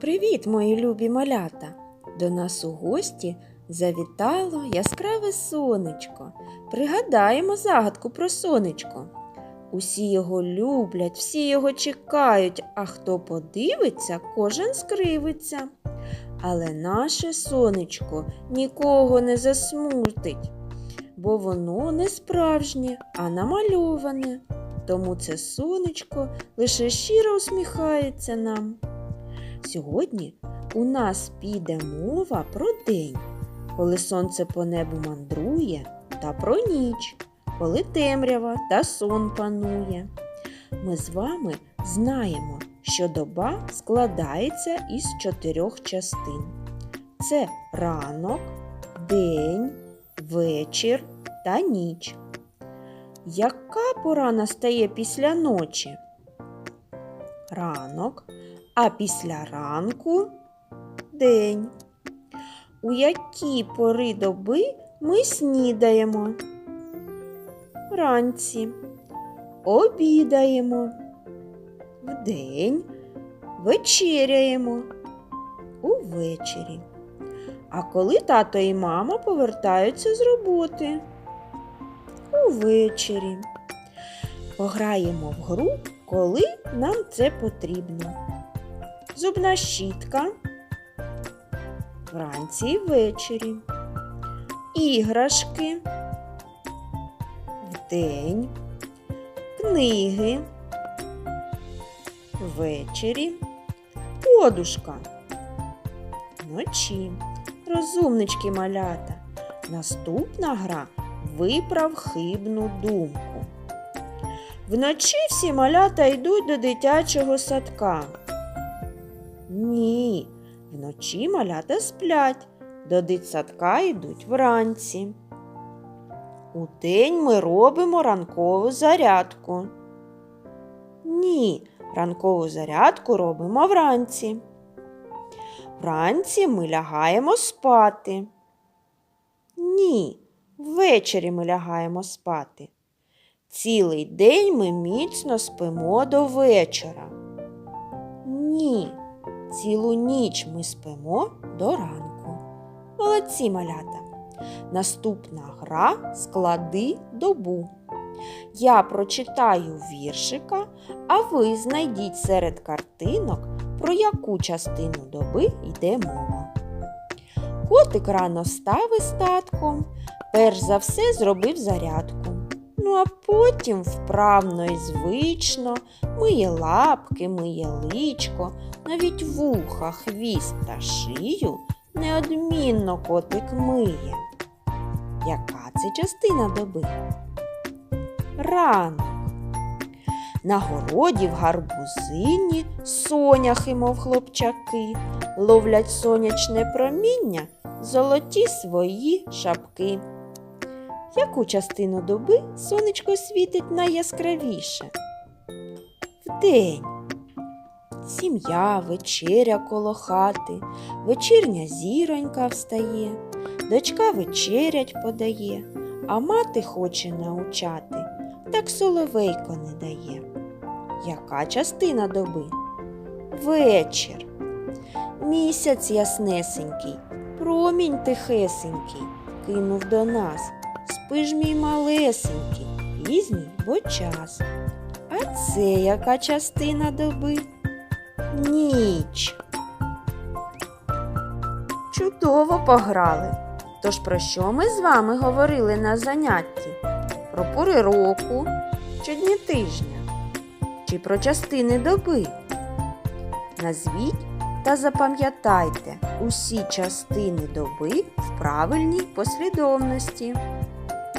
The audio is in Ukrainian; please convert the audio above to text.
Привіт, мої любі малята! До нас у гості завітало яскраве сонечко. Пригадаємо загадку про сонечко. Усі його люблять, всі його чекають, а хто подивиться, кожен скривиться. Але наше сонечко нікого не засмутить, бо воно не справжнє, а намальоване. Тому це сонечко лише щиро усміхається нам. Сьогодні у нас піде мова про день, коли сонце по небу мандрує, та про ніч, коли темрява та сон панує. Ми з вами знаємо, що доба складається із чотирьох частин: це ранок, день, вечір та ніч. Яка пора настає після ночі? Ранок, а після ранку день. У які пори доби ми снідаємо? Вранці, обідаємо, вдень вечеряємо увечері. А коли тато і мама повертаються з роботи? Увечері. Пограємо в гру, коли нам це потрібно. Зубна щітка вранці і ввечері. Іграшки вдень, книги ввечері, подушка вночі. Розумнички малята. Наступна гра виправ хибну думку. Вночі всі малята йдуть до дитячого садка. Ні, вночі малята сплять, до дитсадка йдуть вранці. Удень ми робимо ранкову зарядку. Ні, ранкову зарядку робимо вранці. Вранці ми лягаємо спати. Ні, ввечері ми лягаємо спати. Цілий день ми міцно спимо до вечора. Ні, цілу ніч ми спимо до ранку. Молодці малята. Наступна гра склади добу. Я прочитаю віршика, а ви знайдіть серед картинок, про яку частину доби йде мова. Котик рано став із татком, перш за все зробив зарядку. Ну а потім вправно і звично миє лапки, миє личко, навіть вуха, хвіст та шию неодмінно котик миє. Яка це частина доби? Ранок. На городі в гарбузині соняхи, мов хлопчаки, ловлять сонячне проміння золоті свої шапки. Яку частину доби сонечко світить найяскравіше? Вдень. Сім'я, вечеря коло хати, вечірня зіронька встає, дочка вечерять подає, а мати хоче научати, так соловейко не дає. Яка частина доби? Вечір. Місяць яснесенький, промінь тихесенький, кинув до нас. Спи ж мій малесенький, пізній бо час. А це яка частина доби? Ніч. Чудово пограли. Тож про що ми з вами говорили на занятті? Про пори року чи дні тижня? Чи про частини доби? Назвіть та запам'ятайте усі частини доби в правильній послідовності.